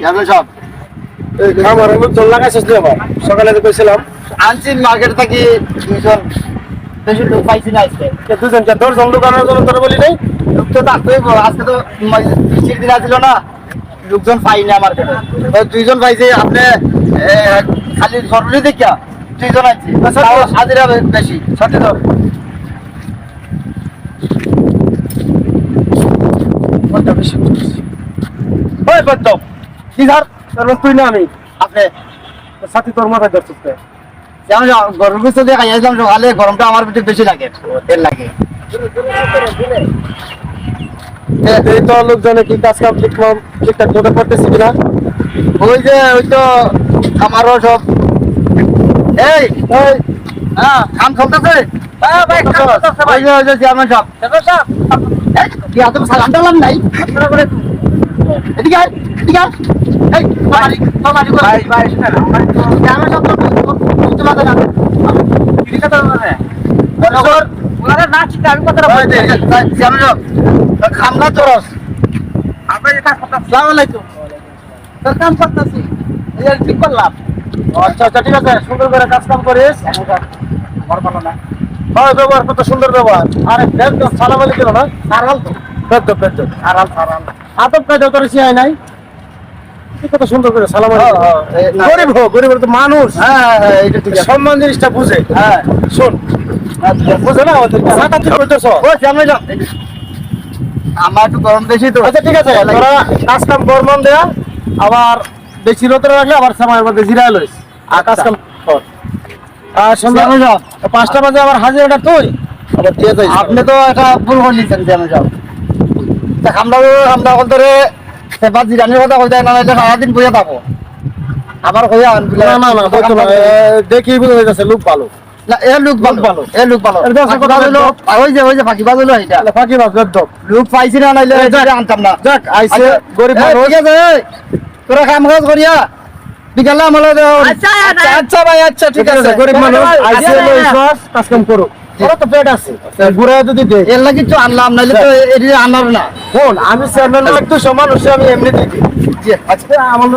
Chairman সাহেব এই খামার লোকজন লাগাইছিস তুই আবার? সকালে তো কইছিলাম। আনছি মার্কেট থেকে দুইজন বেশি লোক পাইছি না আজকে। দুজনকে দশজন দোকানের জন্য তোরা বলি নাই? লোক তো থাকতেই আজকে তো বৃষ্টির দিন আসছিল না লোকজন পাই না মার্কেটে দুইজন পাইছে আপনি খালি সরকারি দেখিয়া দুইজন আছে আচ্ছা, আচ্ছা। হাজিরা বেশি কোনটা বেশি ওই বদ্ধ কি স্যার তোর তুই না আমি। আপনি সাথী তোর মাথায় ধরছিস গরম কিছু দিয়ে খাইয়াছিলাম সকালে গরমটা আমার ভিতরে বেশি লাগে। তেল লাগে। এই তো লোকজনে কি কাজ কাম ঠিক ঠিকঠাক মতো করতেছি কিনা ওই যে ওই তো আমারও সব। এই এই। হ্যাঁ কাম চলতেছে? হ্যাঁ, ভাই, কাম চলতেছে, ভাই। ওই যে চেয়ারম্যান এই, কি হাতে সালাম টালাম নাই? এদিকে এদিকে আয়। এই, বাড়ি, বাড়ি, বাড়ি। চেয়ারম্যান সাহেব তো বুঝতে পারছে না। নগর, ওই যে, চেয়ারম্যান সাহেব, খামলা চরস। আসসালামু আলাইকুম। তোর কাম করতেছি। এই ঠিক করলাম? আচ্ছা আচ্ছা ঠিক আছে। সুন্দর করে কাজ কাম করিস। না। হয় ব্যবহার কত সুন্দর ব্যবহার। আরে দেখ তো সালাম আলাইকুম না? সারাল তো। সারাল সারাল। আদব কায়দা তোর শিয়াই নাই। কত সুন্দর করে সালাম হ্যাঁ, হ্যাঁ, গরিব হোক তো মানুষ। হ্যাঁ হ্যাঁ হ্যাঁ এটা সম্মান জিনিসটা বুঝে। হ্যাঁ। শোন। আচ্ছা বুঝে না তুই করতেছ ও সামনে যাও। আমার একটু গরম বেশি তো। আচ্ছা ঠিক আছে। তোরা কাজ কাম কর দেয়া আবার বেশি রোদে রাখলে আবার সময়ের মধ্যে জিরায় লইস। আর কাজ কাম কর। আর সন্ধ্যা সামনে যাও। পাঁচটা বাজে আবার তুই। আবার দিয়ে যাইস আপনি তো একটা ভুল করে নিচ্ছেন যাও। আমরা আমরা সেবা জিরানির কথা কইতে না এটা সারাদিন বইয়া থাকো। আবার কইয়া আন না না না দেখি বুঝে যাচ্ছে লোক ভালো। না এ লোক ভালো ভালো। এ লোক ভালো। এর দশ কথা বাজলো, ওই যে ওই যে ফাঁকি বাজলো এটা ফাঁকি বাস বেদ্য লোক পাইছি না নাইলে এটা আনতাম না। যাক আইসে আচ্ছা, গরিব মানুষ। ঠিক আছে তোরা কাম কাজ করিয়া বিকালে আমার আচ্ছা আচ্ছা। ভাই আচ্ছা ঠিক আছে গরিব মানুষ আইসে লইস কাজ কাম করো। ওরা তো পেট আছে। ঘুরে যদি দে। এর লাগি তো আনলাম নাইলে তো এটি আনার না। শোন আমি চেয়ারম্যান একটু সমান আমি এমনি দিই। আচ্ছা। আমার